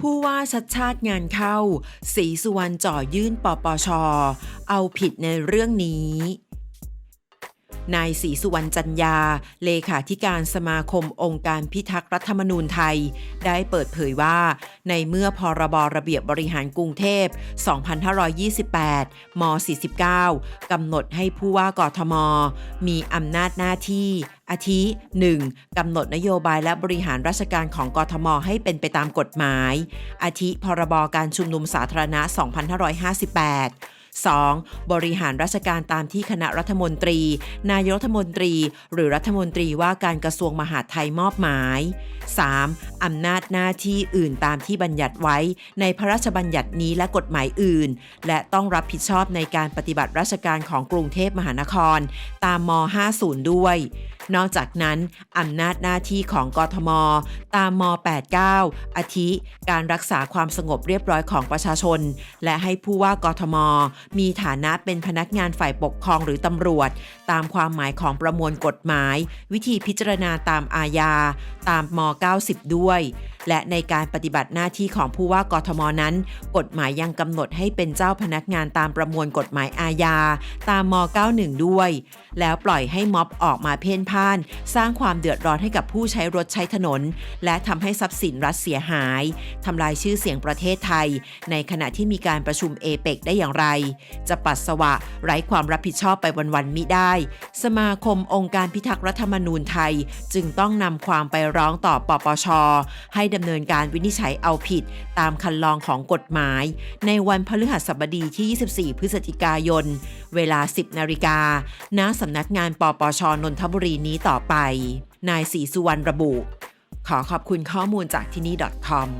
ผู้ว่าชัดชาติงานเข้าศรีสุวรรณจ่อยื่นปปช เอาผิดในเรื่องนี้ นายศรีสุวรรณจันยา เลขาธิการสมาคมองค์การพิทักษ์รัฐธรรมนูญไทย ได้เปิดเผยว่า ในเมื่อพรบระเบียบบริหารกรุงเทพ 2528 ม 49 กำหนดให้ผู้ว่ากทม มีอำนาจหน้าที่ อาทิ 1. กำหนดนโยบายและบริหารราชการของกทมให้เป็นไปตามกฎหมาย อาทิพรบการชุมนุมสาธารณะ 2558 2. บริหารราชการตามที่คณะรัฐมนตรี นายรัฐมนตรี หรือรัฐมนตรีว่าการกระทรวงมหาดไทยมอบหมาย 3. อำนาจหน้าที่อื่นตามที่บัญญัติไว้ ในพระราชบัญญัตินี้และกฎหมายอื่น และต้องรับผิดชอบในการปฏิบัติราชการของกรุงเทพมหานคร ตามม 50 ด้วยนอกจากนั้นอำนาจหน้าที่ของกทม ตามม 89 อาทิ การรักษาความสงบเรียบร้อยของประชาชน และให้ผู้ว่ากทม มีฐานะเป็นพนักงานฝ่ายปกครองหรือตำรวจ ตามความหมายของประมวลกฎหมาย วิธีพิจารณาตามอาญา ตามม 90 ด้วย และในการปฏิบัติหน้าที่ของผู้ว่ากทมนั้น กฎหมายยังกำหนดให้เป็นเจ้าพนักงานตามประมวลกฎหมายอาญา ตามม 91 ด้วย แล้วปล่อยให้ม็อบออกมาเพ่นพ่าน สร้างความเดือดร้อนให้กับผู้ใช้รถใช้ถนน และทำให้ทรัพย์สินรัฐเสียหายทำลายชื่อเสียงประเทศไทย ในขณะที่มีการประชุมเอเปกได้อย่างไร จะปัสสาวะไร้ความรับผิดชอบไปวันๆมิได้ สมาคมองค์การพิทักษ์รัฐธรรมนูญไทย จึงต้องนำความไปร้องต่อปปชให้ดำเนินการวินิจฉัยเอาผิด ตามคันลองของกฎหมาย ในวันพฤหัสบดีที่ 24 พฤศจิกายน เวลา 10 นาฬิกาณสำนักงานปปชนนทบุรีนี้ต่อไป นายศรีสุวรรณระบุ ขอขอบคุณข้อมูลจากที่นี่ .com